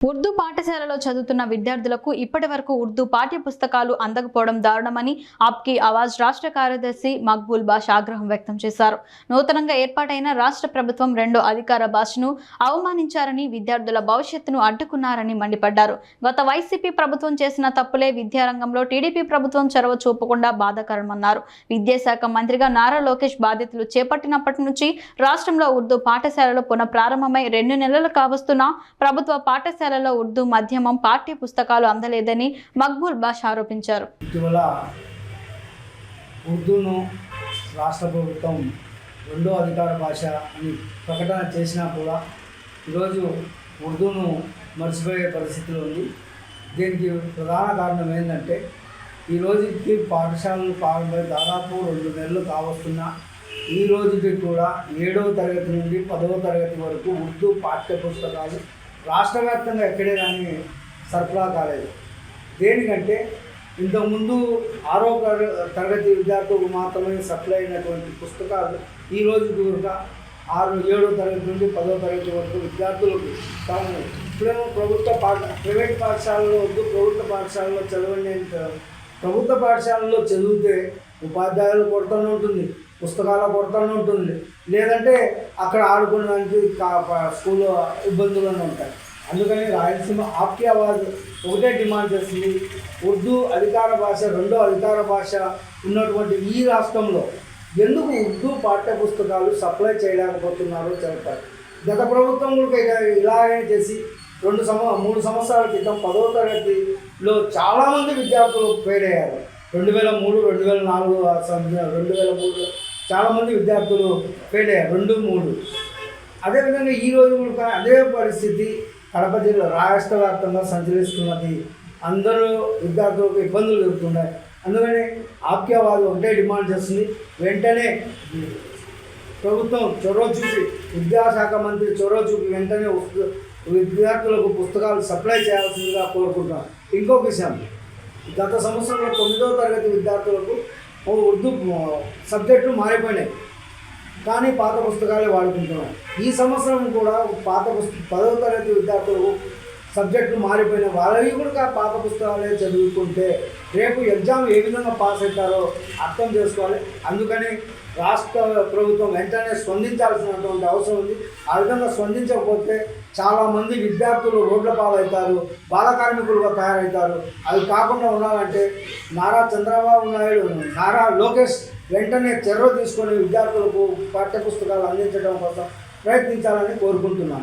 ఉర్దూ పాఠశాలలో చదువుతున్న విద్యార్థులకు ఇప్పటి వరకు ఉర్దూ పాఠ్య పుస్తకాలు అందకపోవడం దారుణమని ఆప్కి ఆవాజ్ రాష్ట్ర కార్యదర్శి మక్బూల్ బాష్ ఆగ్రహం వ్యక్తం చేశారు. నూతనంగా ఏర్పాటైన రాష్ట్ర ప్రభుత్వం రెండో అధికార భాషను అవమానించారని విద్యార్థుల భవిష్యత్తును అడ్డుకున్నారని మండిపడ్డారు. గత వైసీపీ ప్రభుత్వం చేసిన తప్పులే విద్యారంగంలో టీడీపీ ప్రభుత్వం చొరవ చూపకుండా బాధాకరమన్నారు. విద్యాశాఖ మంత్రిగా నారా లోకేష్ బాధ్యతలు చేపట్టినప్పటి నుంచి రాష్ట్రంలో ఉర్దూ పాఠశాలలు పునఃప్రారంభమై రెండు నెలలు కావస్తున్నా ప్రభుత్వ పాఠశాల పాఠశాలలో ఉర్దూ మాధ్యమం పాఠ్య పుస్తకాలు అందలేదని మక్బూల్ బాష్ ఆరోపించారు. ఇటీవల ఉర్దూను రాష్ట్ర ప్రభుత్వం రెండో అధికార భాష అని ప్రకటన చేసినా కూడా ఈరోజు ఉర్దూను మర్చిపోయే పరిస్థితిలో ఉంది. దీనికి ప్రధాన కారణం ఏంటంటే ఈ రోజుకి పాఠశాలలు ప్రారంభమై దాదాపు రెండు నెలలు కావస్తున్నా ఈ రోజుకి కూడా ఏడవ తరగతి నుండి పదవ తరగతి వరకు ఉర్దూ పాఠ్య పుస్తకాలు రాష్ట్ర వ్యాప్తంగా ఎక్కడే కానీ సరఫరా కాలేదు. దేనికంటే ఇంతకుముందు ఆరో తరగతి విద్యార్థులకు మాత్రమే సప్లై అయినటువంటి పుస్తకాలు ఈ రోజు కూడా ఆరు ఏడో తరగతి నుండి పదో తరగతి వరకు విద్యార్థులకు తాము ఇప్పుడేమో ప్రభుత్వ పాఠ ప్రైవేట్ పాఠశాలలో వద్దు ప్రభుత్వ పాఠశాలలో చదవండి ప్రభుత్వ పాఠశాలలో చదివితే ఉపాధ్యాయులు కొరతనే ఉంటుంది. పుస్తకాల కొరతనే ఉంటుంది. లేదంటే అక్కడ ఆడుకోవడానికి స్కూల్లో ఇబ్బందులను ఉంటాయి. అందుకని రాయలసీమ ఆప్కి ఆవాజ్ ఒకటే డిమాండ్ చేస్తుంది ఉర్దూ అధికార భాష రెండో అధికార భాష ఉన్నటువంటి ఈ రాష్ట్రంలో ఎందుకు ఉర్దూ పాఠ్య పుస్తకాలు సప్లై చేయలేకపోతున్నారో చెప్పారు గత ప్రభుత్వం కూడా ఇలాగే చేసి రెండు సంవ మూడు సంవత్సరాల క్రితం పదవ తరగతిలో చాలామంది విద్యార్థులు ఫెయిల్ అయ్యారు. రెండు వేల మూడు రెండు వేల నాలుగు రెండు వేల మూడు చాలామంది విద్యార్థులు ఫెయిల్ అయ్యారు రెండు మూడు. అదేవిధంగా ఈ రోజు కూడా అదే పరిస్థితి కడప జిల్లా రాష్ట్ర వ్యాప్తంగా సంచరిస్తున్నది. అందరూ విద్యార్థులకు ఇబ్బందులు జరుగుతున్నాయి అందుకని ఆప్యావాదు ఒకటే డిమాండ్ చేస్తుంది. వెంటనే ప్రభుత్వం చొరవ చూపి విద్యాశాఖ మంత్రి చొరవ చూపి వెంటనే విద్యార్థులకు పుస్తకాలు సప్లై చేయాల్సిందిగా కోరుకుంటున్నాను ఇంకొక విషయం. గత సంవత్సరంలో తొమ్మిదవ తరగతి విద్యార్థులకు ఉర్దూ సబ్జెక్టులు మారిపోయినాయి. కానీ పాత పుస్తకాలే వాడుకుంటున్నాం. ఈ సంవత్సరం కూడా పాత పుస్తక పదవ తరగతి విద్యార్థులు సబ్జెక్టులు మారిపోయిన వాళ్ళవి కూడా పాత పుస్తకాలే చదువుకుంటే రేపు ఎగ్జామ్ ఏ విధంగా పాస్ అవుతారో అర్థం చేసుకోవాలి. అందుకని రాష్ట్ర ప్రభుత్వం వెంటనే స్పందించాల్సినటువంటి అవసరం ఉంది. ఆ విధంగా స్పందించకపోతే చాలామంది విద్యార్థులు రోడ్ల పాలవుతారు బాల కార్మికులుగా తయారవుతారు. అవి కాకుండా ఉండాలంటే నారా చంద్రబాబు నాయుడు నారా లోకేష్ వెంటనే చర్య తీసుకొని విద్యార్థులకు పాఠ్యపుస్తకాలు అందించడం కోసం ప్రయత్నించాలని కోరుకుంటున్నాను.